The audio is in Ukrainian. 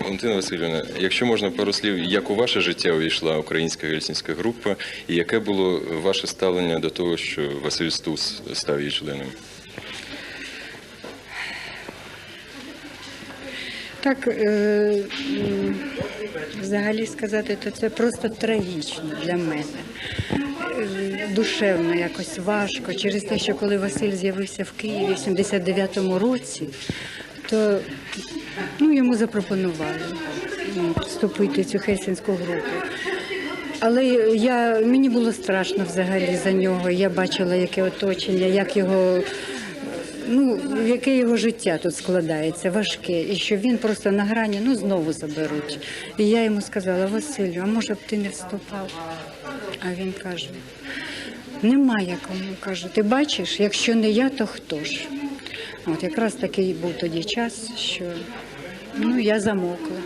Валентина Васильівна, якщо можна пару слів, як у ваше життя увійшла українська гельсінська група, і яке було ваше ставлення до того, що Василь Стус став її членом? Так, е, взагалі сказати, то це просто трагічно для мене. Е, Душевно якось важко. Через те, що коли Василь з'явився в Києві в 79-му році, то ну, йому запропонували ну, вступити в цю хельсінську групу. Але я, мені було страшно взагалі за нього. Я бачила, яке оточення, як його ну, яке його життя тут складається, важке, і що він просто на грані ну знову заберуть. І я йому сказала, Василю, а може б ти не вступав? А він каже: немає кому. Каже, ти бачиш, якщо не я, то хто ж? От якраз такий був тоді час, що ну, я замокла.